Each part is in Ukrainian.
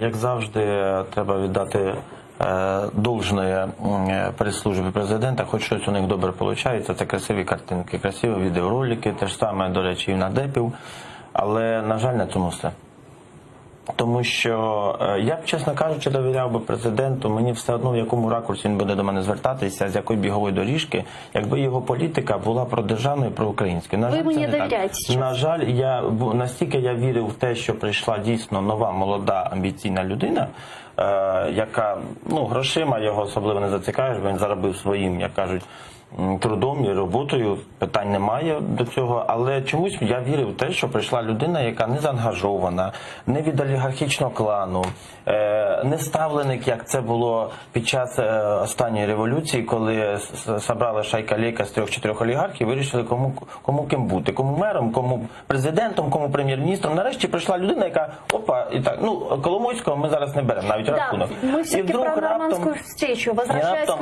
Як завжди, треба віддати е, должне е, прес-службі президента, хоч щось у них добре виходить. Це красиві картинки, красиві відеоролики, те ж саме, до речі, і на надепів. Але, на жаль, на цьому все. Тому що е, я б, чесно кажучи, довіряв би президенту. Мені все одно, в якому ракурсі він буде до мене звертатися, з якої бігової доріжки, якби його політика була продержавною, проукраїнською. На Ви жаль, йому це не не довіряєте? На жаль, я настільки я вірив в те, що прийшла дійсно нова, молода, амбіційна людина, е, яка ну грошима його особливо не зацікавиш, бо він заробив своїм, як кажуть. Трудом і роботою питань немає до цього, але чомусь я вірив в те, що прийшла людина, яка не заангажована, не від олігархічного клану, е, не ставленик, як це було під час е, останньої революції, коли собрала шайка лейка з трьох-чотирьох олігархів, вирішили кому кому ким бути, кому мером, кому президентом, кому прем'єр-міністром. Нарешті прийшла людина, яка опа, і так ну Коломойського ми зараз не беремо навіть Да, рахунок. І все-таки про раптом- встречу. і раптом,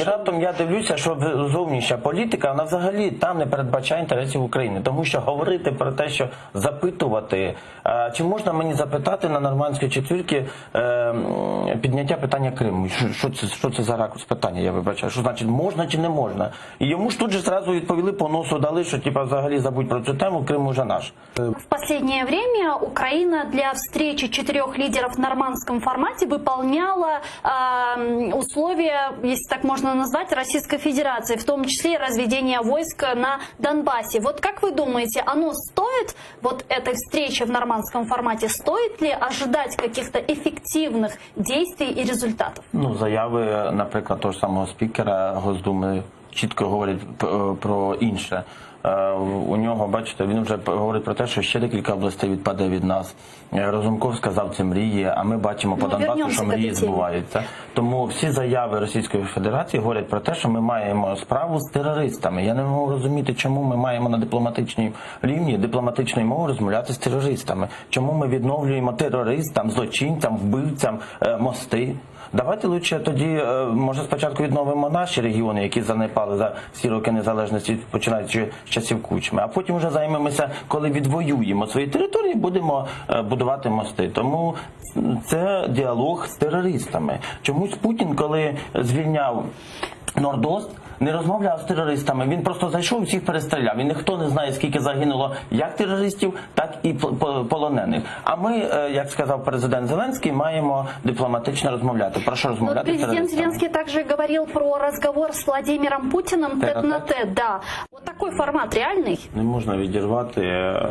і раптом я дивлюся, що в- зовнішня політика вона взагалі там не передбачає інтересів України, тому що говорити про те, що запитувати, е, чи можна мені запитати на нормандській четвірці е, м, підняття питання Криму? Що, що це що це за ракурс питання? Я вибачаю, що значить можна чи не можна? І йому ж тут же зразу відповіли по носу дали, що типа взагалі забудь про цю тему, Крим уже наш. В последнее время Украина для встречи четырех лидеров в нормандском формате выполняла э, условия, если так можно назвать, Российской Федерации, в том числе и разведение войск на Донбассе. Вот как вы думаете, оно стоит, вот этой встречи в нормандском формате, стоит ли ожидать каких-то эффективных действий и результатов? Ну, заяви, наприклад, того ж самого спікера Госдуми чітко говорять е, про інше. Е, У нього, бачите, він вже говорить про те, що ще декілька областей відпаде від нас. Е, Розумков сказав, це мрії, а ми бачимо по Ну, Донбасу, що мрії збуваються. Тому всі заяви Російської Федерації говорять про те, що ми маємо справу з терористами. Я не можу розуміти, чому ми маємо на дипломатичній рівні дипломатичної мови розмовляти з терористами. Чому ми відновлюємо терористам, злочинцям, вбивцям мости. Давайте лучше тоді, е, може, спочатку відновимо наші регіони, які занепали за всі роки незалежності, починаючи з часів кучми, а потім вже займемося, коли відвоюємо свої території, будемо е, будувати мости. Тому це діалог з терористами. Чомусь Путін, коли звільняв Нордост. Не розмовляв з терористами, він просто зайшов і всіх перестріляв. І ніхто не знає, скільки загинуло як терористів, так і по- по- полонених. А ми, е, як сказав президент Зеленський, маємо дипломатично розмовляти. Про що Но розмовляти з президент терористами? Зеленский также говорил про разговор с Владимиром Путиным Тет-а-тет. на тет, да. Вот такой формат реальный? Не можна відірвати е,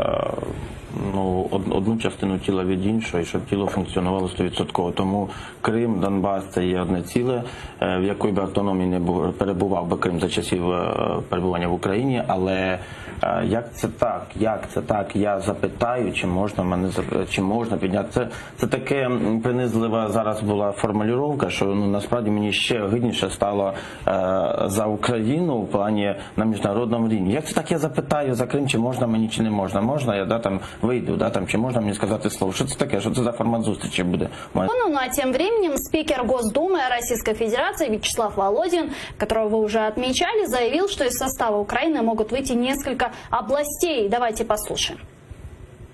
ну, одну частину тіла від іншої, щоб тіло функціонувало 100%. Тому Крим, Донбас це є одне ціле, е, в якої б автономії не був, перебував би Крим за часів е, перебування в Україні. Але е, як це так? Як це так? Я запитаю, чи можна мене чи можна підняти. Це, це таке принизлива зараз була формулювання, що ну насправді мені ще гидніше стало за Україну в плані на міжнародному рівні. Як це так я запитаю за Крим, чи можна мені, чи не можна? Можна, я да там вийду, да там чи можна мені сказати слово? Що це таке? Що це за формат зустрічі буде? Ну, ну а тем временем спикер Госдумы Российской Федерации Вячеслав Володин, которого вы уже отмечали, заявил, что из состава Украины могут выйти несколько областей. Давайте послушаем.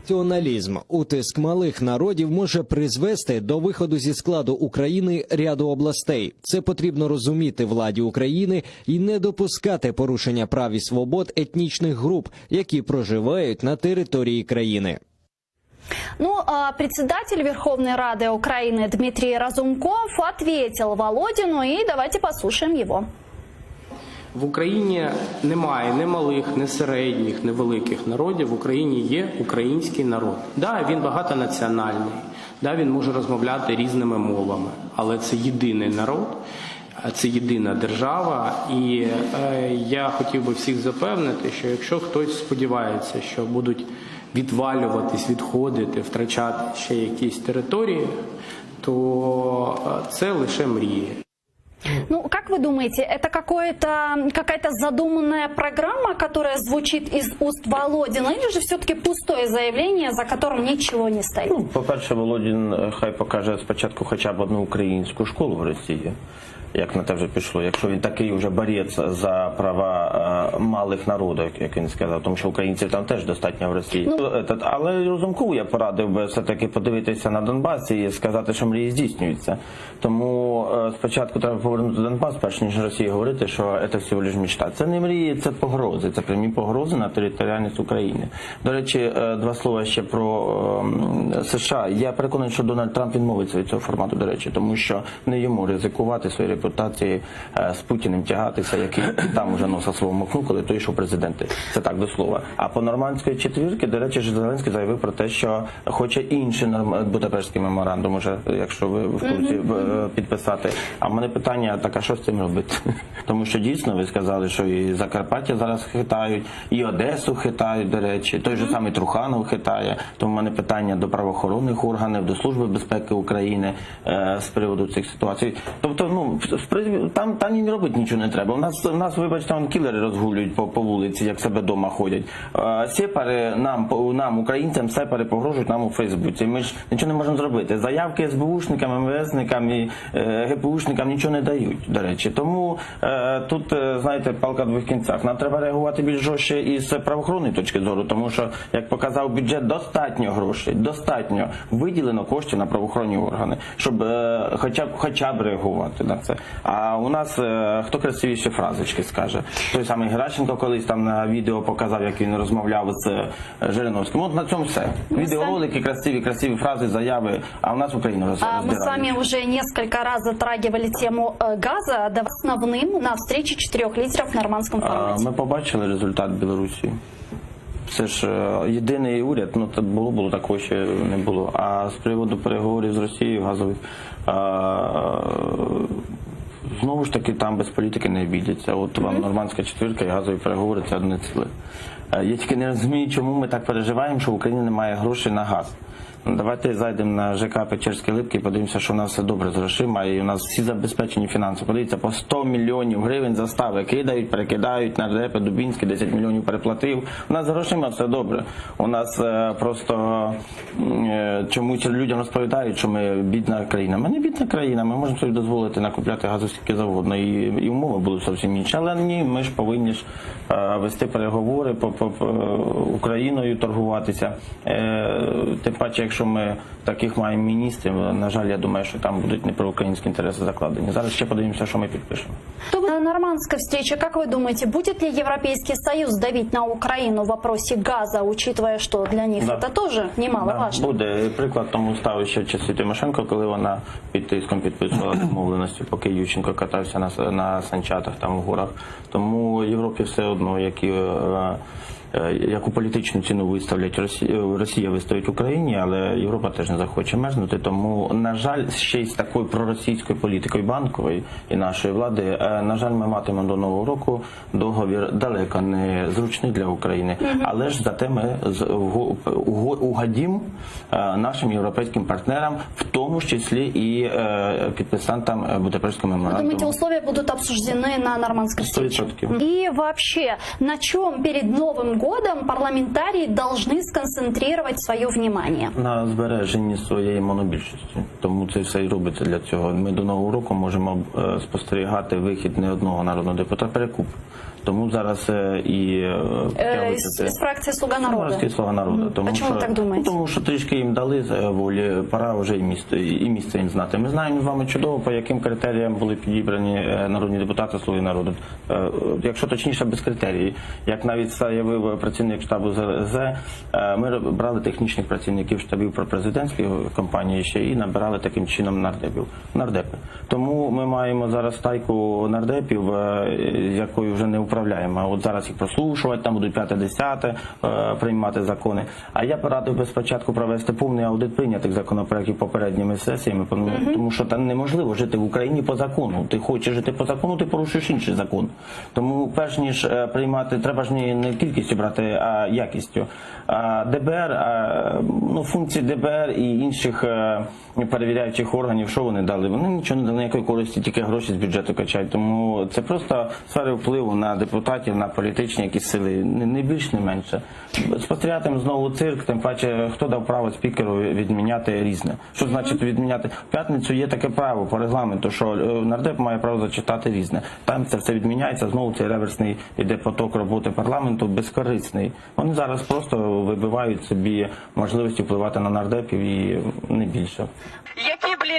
Націоналізм, утиск малих народів може призвести до виходу зі складу України ряду областей. Це потрібно розуміти владі України і не допускати порушення прав і свобод етнічних груп, які проживають на території країни. Ну, а председатель Верховной Рады Украины Дмитрий Разумков ответил Володину, и давайте послушаем его. В Україні немає ні малих, ні середніх, ні великих народів. В Україні є український народ. Да, він багатонаціональний, да, він може розмовляти різними мовами, але це єдиний народ, це єдина держава. І е, я хотів би всіх запевнити, що якщо хтось сподівається, що будуть відвалюватись, відходити, втрачати ще якісь території, то е, це лише мрії. Ну, как вы думаете, это какое-то, какая-то задуманная программа, которая звучит из уст Володина, или же все-таки пустое заявление, за которым ничего не стоит? Ну, по-перше, Володін е, хай покаже спочатку хоча б одну українську школу в Росії. як на те вже пішло. Якщо він такий вже борець за права е, малих народів, як він сказав, тому що українців там теж достатньо в Росії. Ну. Але Розумкову я порадив би все таки подивитися на Донбас і сказати, що мрії здійснюються. Тому е, спочатку треба повернути Донбас, перш ніж Росії говорити, що це всього лиш мечта. Це не мрії, це погрози. Це прямі погрози на територіальність України. До речі, е, два слова ще про е, США. Я переконаний, що Дональд Трамп відмовиться від цього формату. До речі, тому що не йому ризикувати своєю репутацією е, з Путіним тягатися, який там уже носив свого махну, коли той йшов президенти. Це так до слова. А по нормандської четвірки, до речі, Зеленський заявив про те, що хоче інший норм... Будапештський меморандум, уже якщо ви в курсі е, підписати. А в мене питання так, а що з цим робити? Тому що дійсно ви сказали, що і Закарпаття зараз хитають, і Одесу хитають, до речі, той же самий Труханов хитає. Тому в мене питання до правоохоронних органів, до Служби безпеки України е, з приводу цих ситуацій. Тобто, ну в принципі, там там їм робити нічого не треба. У нас у нас, вибачте, вон кілери розгулюють по, по вулиці, як себе вдома ходять. Е, сепари нам нам, українцям, сепари погрожують нам у Фейсбуці. Ми ж нічого не можемо зробити. Заявки СБУшникам, МВСникам і е, ГПУшникам нічого не дають. До речі, тому е, тут знаєте, палка в двох кінцях. Нам треба реагувати більш жорстче із правоохоронної точки зору, тому що як показав бюджет, достатньо грошей, достатньо виділено коштів на правоохоронні органи, щоб е, хоча б хоча б реагувати на це. А у нас е, хто красивіші фразочки скаже? Той самий Геращенко колись там на відео показав, як він розмовляв з е, Жириновським. От на цьому все. Відеоролики, красиві, красиві фрази, заяви. А у нас Україну роз- А мы с роздирають. вами уже несколько раз затрагивали тему э, газа, да, основным на встрече четырех лидеров в нормандском А, формате. Ми побачили результат Білорусі. Це ж е, єдиний уряд, ну це було, було такого ще не було. А з приводу переговорів з Росією газових е, знову ж таки там без політики не обійдеться. От вам нормандська четвірка і газові переговори це одне ціле. Е, Я тільки не розумію, чому ми так переживаємо, що в Україні немає грошей на газ. Давайте зайдемо на ЖК Печерські Липки подивимося, що у нас все добре з грошима, і у нас всі забезпечені фінансово. Подивіться, по 100 мільйонів гривень застави кидають, перекидають на РДП Дубінський 10 мільйонів переплатив. У нас з грошима все добре. У нас е, просто е, чомусь людям розповідають, що ми бідна країна. Ми не бідна країна, ми можемо собі дозволити накупляти газу скільки завгодно, і, і умови будуть зовсім інші. Але ні, ми ж повинні ж е, вести переговори по, по, по Україною торгуватися. Тим паче, якщо ми таких маємо міністрів, на жаль, я думаю, що там будуть не про українські інтереси закладені. Зараз ще подивимося, що ми підпишемо. То На нормандской встрече, как вы думаете, будет ли Европейский Союз давить на Украину в вопросе газа, учитывая, что для них Да. это тоже немаловажно? Буде приклад тому ставив ще в часи Тимошенко, коли вона під тиском підписувала домовленості, поки Ющенко катався на, с- на санчатах там в горах. Тому Європі все одно, які. е, е, Яку політичну ціну виставлять Росія, Росія виставить Україні, але Європа теж не захоче мерзнути. Тому, на жаль, ще й з такою проросійською політикою банкової і нашої влади, е, на жаль, ми матимемо до нового року договір далеко не зручний для України, але ж зате ми з- вго- уго- угодім е, нашим європейським партнерам, в тому числі і е, підписантам е, Будапештського Вы думаете, меморандуму. условия будут обсуждены на нормандской встрече? 100%. И вообще, на чем перед Новым Годом парламентарии должны сконцентрировать свое внимание? на збереженні своєї монобільшості. Тому це все і робиться для цього. Ми до нового року можемо е, спостерігати вихід не одного народного депутата перекуп. Тому зараз е, і е, из, це. из «Слуга народа». Громадські народу. Тому що, так думаєте? Тому що трішки їм дали е, волі, пора вже і місце, і місце їм знати. Ми знаємо з вами чудово, по яким критеріям були підібрані е, народні депутати Слуги народу. Е, Якщо точніше, без критерії. Як навіть заявив працівник штабу ЗРЗ, е, ми брали технічних працівників штабів пропрезидентської компанії ще і набирали таким чином нардепів. Нардепи. Тому ми маємо зараз стайку нардепів, е, якою вже не управляємо. От зараз їх прослушувати, там будуть п'яте-десяте е, приймати закони. А я порадив би спочатку провести повний аудит прийнятих законопроєктів попередніми сесіями, тому, що там неможливо жити в Україні по закону. Ти хочеш жити по закону, ти порушуєш інший закон. Тому перш ніж е, приймати, треба ж не, кількістю брати, а якістю. А ДБР, а, ну функції ДБР і інших е, перевіряючих органів, що вони дали? Вони нічого не дали ніякої користі, тільки гроші з бюджету качають. Тому це просто сфери впливу на депутатів, на політичні якісь сили, не, не більш, не менше. Спостерігатимемо знову цирк, тим паче, хто дав право спікеру відміняти різне. Що значить відміняти? В п'ятницю є таке право по регламенту, що е, нардеп має право зачитати різне. Там це все відміняється, знову цей реверсний іде поток роботи парламенту безкорисний. Вони зараз просто вибивають собі можливості впливати на нардепів і не більше.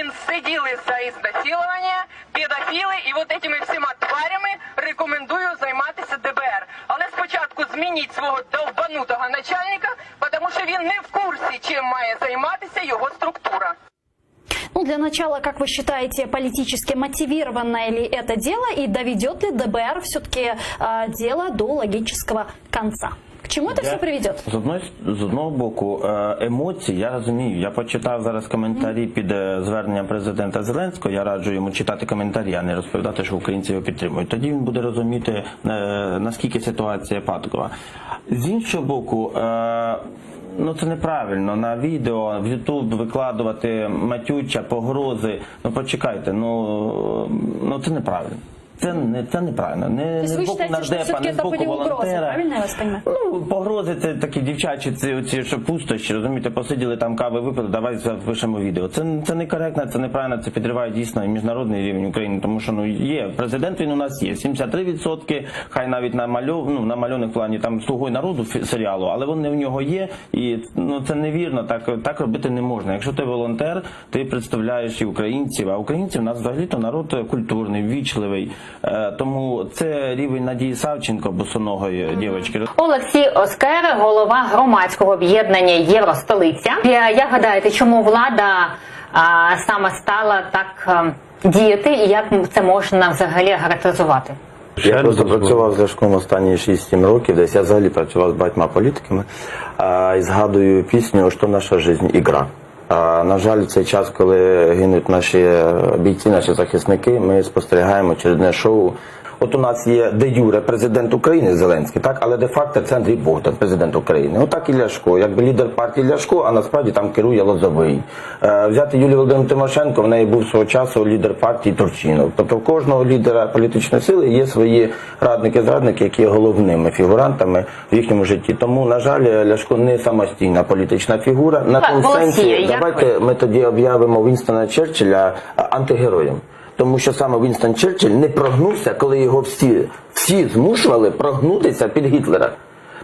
які, блін, сиділи за ізнасилування, педофіли і от этими всіма тварями рекомендую займатися ДБР. Але спочатку змініть свого довбанутого начальника, тому що він не в курсі, чим має займатися його структура. Ну, для начала, как вы считаете, политически мотивированное ли это дело и доведет ли ДБР все-таки дело до логического конца? К чему это все приведет? З одної з одного боку е, емоції, я розумію. Я почитав зараз коментарі під е, зверненням президента Зеленського. Я раджу йому читати коментарі, а не розповідати, що українці його підтримують. Тоді він буде розуміти е, наскільки ситуація паткова. З іншого боку. Ну це неправильно на відео в Ютуб викладувати матюча, погрози. Ну почекайте, ну, ну це неправильно Це не це неправильно. Не, есть не вы з боку считаете, что нардепа, всё-таки не з это боку были угрозы, волонтера. правильно я вас понимаю? Ну, погрози це такі дівчачі, ці оці, що пустощі, розумієте, посиділи там кави випили, давай запишемо відео. Це, це некоректно, це неправильно, це підриває дійсно і міжнародний рівень України, тому що ну є президент, він у нас є 73%, хай навіть на мальов, ну, на мальовних плані там слугою народу фі- серіалу, але вони в нього є, і ну це невірно, так, так робити не можна. Якщо ти волонтер, ти представляєш і українців, а українці в нас взагалі-то народ культурний, ввічливий. Е, тому це рівень Надії Савченко, босоногої дівчинки. Олексій Оскер, голова громадського об'єднання Євростолиця. Я, я гадаєте, чому влада а, саме стала так а, діяти, і як це можна взагалі характеризувати? Я просто працював з Ляшком останні 6-7 років, десь я взагалі працював з багатьма політиками а, і згадую пісню «Що наша життя ігра. А, на жаль, в цей час, коли гинуть наші бійці, наші захисники, ми спостерігаємо очередне шоу. От у нас є де юре президент України Зеленський, так, але де факто це Андрій Богдан, президент України. Отак і Ляшко, якби лідер партії Ляшко, а насправді там керує Лозовий. Е, взяти Юлію Володимирівну Тимошенко, в неї був свого часу лідер партії Турчинов. Тобто в кожного лідера політичної сили є свої радники-зрадники, які є головними фігурантами в їхньому житті. Тому, на жаль, Ляшко не самостійна політична фігура. На Так, тому сенсі давайте ми тоді об'явимо Вінстона Черчилля антигероєм. Тому що саме Вінстон Черчилль не прогнувся, коли його всі, всі змушували прогнутися під Гітлера.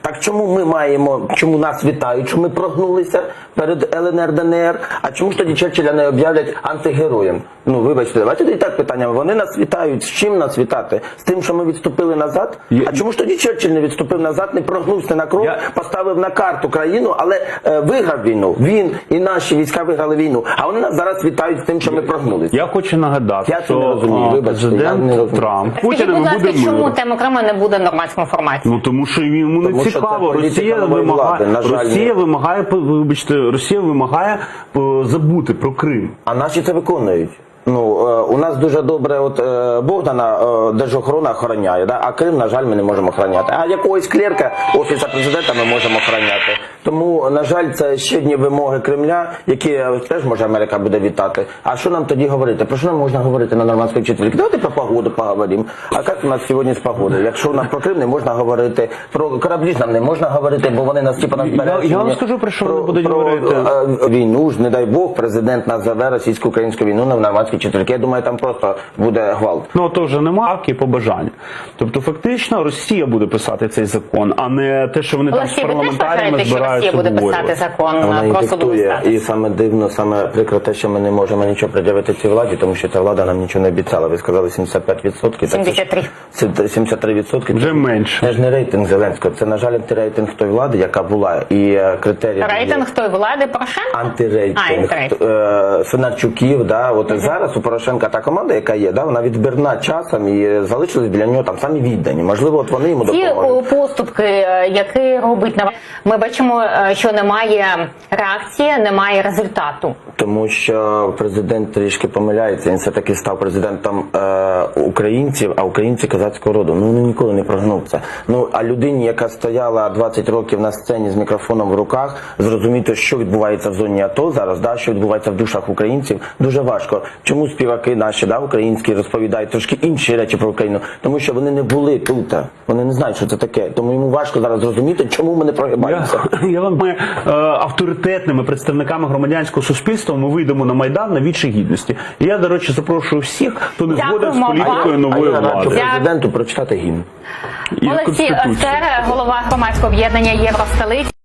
Так чому ми маємо, чому нас вітають, що ми прогнулися перед ЛНР ДНР, а чому ж тоді Черчилля не об'являть антигероєм? Ну вибачте, давайте тоді так питання. Вони нас вітають. З чим нас вітати? З тим, що ми відступили назад? А чому ж тоді Черчилль не відступив назад, не прогнувся на крок, Я- поставив на карту країну, але е, виграв війну. Він і наші війська виграли війну. А вони нас зараз вітають з тим, що ми прогнулися. Я хочу нагадати, Я це що не розумію, а, вибачте, я не розумію. Трамп Скажіть, Путіна будь ласка, чому миру. тема Криму не буде в нормандському форматі? Ну тому що йому не Тому цікаво. Росія вимагає, влади, на жаль, Росія вимагає, вибачте, Росія вимагає е, забути про Крим. А наші це виконують. Ну, е, у нас дуже добре, от е, Богдана е, держохорона охороняє, да? а Крим, на жаль, ми не можемо охороняти. А якогось клерка Офіса президента ми можемо охороняти. Тому, на жаль, це ще одні вимоги Кремля, які е, теж може Америка буде вітати. А що нам тоді говорити? Про що нам можна говорити на нормандській четвірці? Давайте про погоду поговоримо. А як у нас сьогодні з погодою? Якщо нам про Крим не можна говорити, про кораблі ж нам не можна говорити, бо вони нас типу на Я- я вам скажу, про що вони будуть говорити. е, війну ж, не дай Бог, президент назове російсько-українську війну на нормандській четвірки. Я думаю, там просто буде гвалт. Ну то вже нема авки побажання. Тобто, фактично, Росія буде писати цей закон, а не те, що вони там з Олексій, ви Росія буде писати закон Вона про диктує, і саме дивно, саме прикро те, що ми не можемо нічого пред'явити цій владі, тому що ця влада нам нічого не обіцяла. Ви сказали 75%. так це ж- 73. Це 73%. Вже менше. Це ж не рейтинг Зеленського, це, на жаль, антирейтинг тої влади, яка була, і е, критерії... Рейтинг тої влади Порошенка? Антирейтинг А, антирейтинг. е, да, от зараз у Порошенка та команда, яка є, да, вона відбірна часом і залишились біля нього там самі віддані. Можливо, от вони йому Ті допоможуть. о, поступки, е, які робить на ми бачимо е, що немає реакції, немає результату? Тому що президент трішки помиляється. Він все таки став президентом е, українців, а українці козацького роду. Ну він ніколи не прогнув це. Ну а людині, яка стояла 20 років на сцені з мікрофоном в руках, зрозуміти, що відбувається в зоні АТО зараз, да, що відбувається в душах українців, дуже важко. Чому співаки наші, да, українські, розповідають трошки інші речі про Україну? Тому що вони не були тут. Вони не знають, що це таке. Тому йому важко зараз зрозуміти, чому ми не прогибаємося. Я, я ми е, авторитетними представниками громадянського суспільства ми вийдемо на майдан на вічі гідності. І я, до речі, запрошую всіх, хто не згоден з політикою нової а влади. президенту прочитати гімн. Олексій це голова громадського об'єднання Євростолиць.